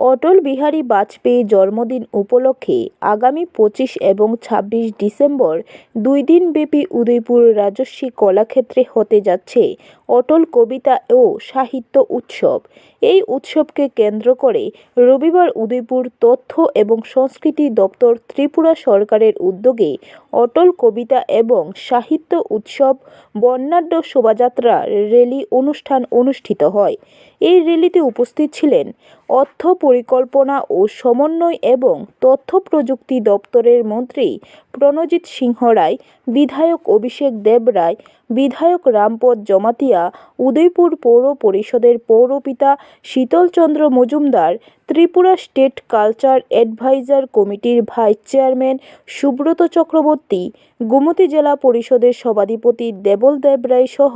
অটল বিহারী বাজপেয়ী জন্মদিন উপলক্ষে আগামী পঁচিশ এবং ছাব্বিশ ডিসেম্বর দুই দিনব্যাপী উদয়পুর রাজস্বী কলাক্ষেত্রে হতে যাচ্ছে অটল কবিতা ও সাহিত্য উৎসব। এই উৎসবকে কেন্দ্র করে রবিবার উদয়পুর তথ্য এবং সংস্কৃতি দপ্তর ত্রিপুরা সরকারের উদ্যোগে অটল কবিতা এবং সাহিত্য উৎসব বর্ণাঢ্য শোভাযাত্রা র্যালি অনুষ্ঠান অনুষ্ঠিত হয়। এই র্যালিতে উপস্থিত ছিলেন অর্থ পরিকল্পনা ও সমন্বয় এবং তথ্য প্রযুক্তি দপ্তরের মন্ত্রী প্রণজিৎ সিংহ রায়, বিধায়ক অভিষেক দেব রায় বিধায়ক রামপদ জমাতিয়া, উদয়পুর পৌর পরিষদের পৌরপিতা Sitalchandra Majumdar, Tripura state culture adviser কমিটির ভাইস চেয়ারম্যান সুব্রত চক্রবর্তী, গোমতী জেলা পরিষদের সভাধিপতি দেবল দেব রায় সহ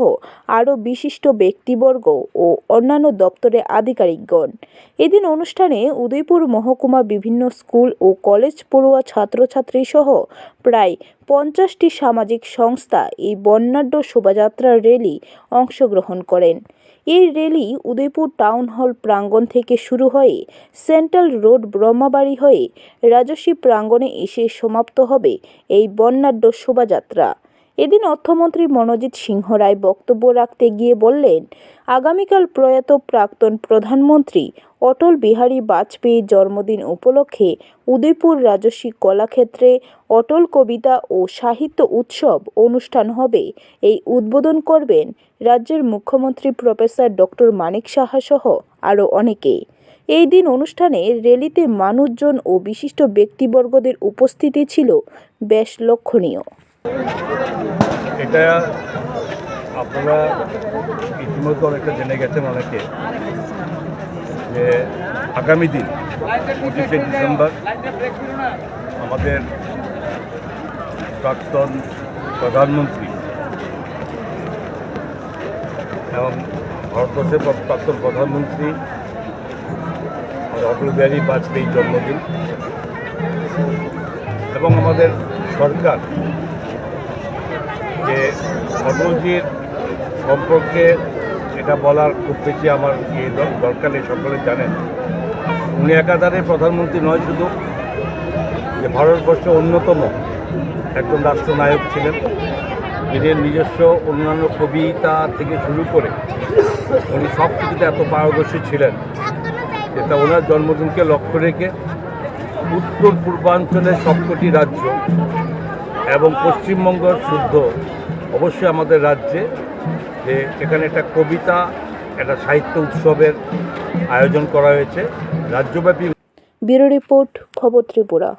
আরও বিশিষ্ট ব্যক্তিবর্গ ও অন্যান্য দপ্তরে আধিকারিকগণ। এদিন অনুষ্ঠানে উদয়পুর মহকুমা বিভিন্ন স্কুল ও কলেজ পড়ুয়া ছাত্রছাত্রী সহ প্রায় পঞ্চাশটি সামাজিক সংস্থা এই বর্ণাঢ্য শোভাযাত্রার র্যালি অংশগ্রহণ করেন। এই র্যালি উদয়পুর টাউন হল প্রাঙ্গণ থেকে শুরু হয়ে সেন্ট্রাল রোড ব্রহ্মাবাড়ি হয়ে রাজস্বী প্রাঙ্গণে এসে সমাপ্ত হবে এই বর্ণাঢ্য শোভাযাত্রা। এদিন অর্থমন্ত্রী মনোজিৎ সিংহ রায় বক্তব্য রাখতে গিয়ে বললেন, আগামীকাল প্রয়াত প্রাক্তন প্রধানমন্ত্রী অটল বিহারী বাজপেয়ীর জন্মদিন উপলক্ষে উদয়পুর রাজস্বী কলাক্ষেত্রে অটল কবিতা ও সাহিত্য উৎসব অনুষ্ঠান হবে। এই উদ্বোধন করবেন রাজ্যের মুখ্যমন্ত্রী প্রফেসর ডক্টর মানিক সাহা সহ আরও অনেকে এই দিন অনুষ্ঠানে র্যালিতে মানুষজন ও বিশিষ্ট ব্যক্তিবর্গদের উপস্থিতি ছিল বেশ লক্ষণীয়। এটা আপনারা ইতিমধ্যে অনেকটা জেনে গেছেন অনেকে। যে আগামী দিন পঁচিশে ডিসেম্বর আমাদের প্রাক্তন প্রধানমন্ত্রী এবং ভারতবর্ষের প্রাক্তন প্রধানমন্ত্রী অটল বিহারী বাজপেয়ীর জন্মদিন এবং আমাদের সরকার যে অটলজির সম্পর্কে এটা বলার খুব বেশি আমার ইয়ে দর- দরকার নেই, সকলে জানেন। উনি একাধারে প্রধানমন্ত্রী নয় শুধু, যে ভারতবর্ষে অন্যতম একজন রাষ্ট্রনায়ক ছিলেন। যিনি নিজস্ব অন্যান্য কবিতা থেকে শুরু করে উনি সব কিছুতে এত পারদর্শী ছিলেন যেটা ওনার জন্মদিনকে লক্ষ্য রেখে উত্তর পূর্বাঞ্চলের সবকটি রাজ্য এবং পশ্চিমবঙ্গ শুদ্ধ অবশ্যই আমাদের রাজ্যে যে এখানে একটা কবিতা, একটা সাহিত্য উৎসবের আয়োজন করা হয়েছে। রাজ্যব্যাপী ব্যুরো রিপোর্ট, খবর ত্রিপুরা।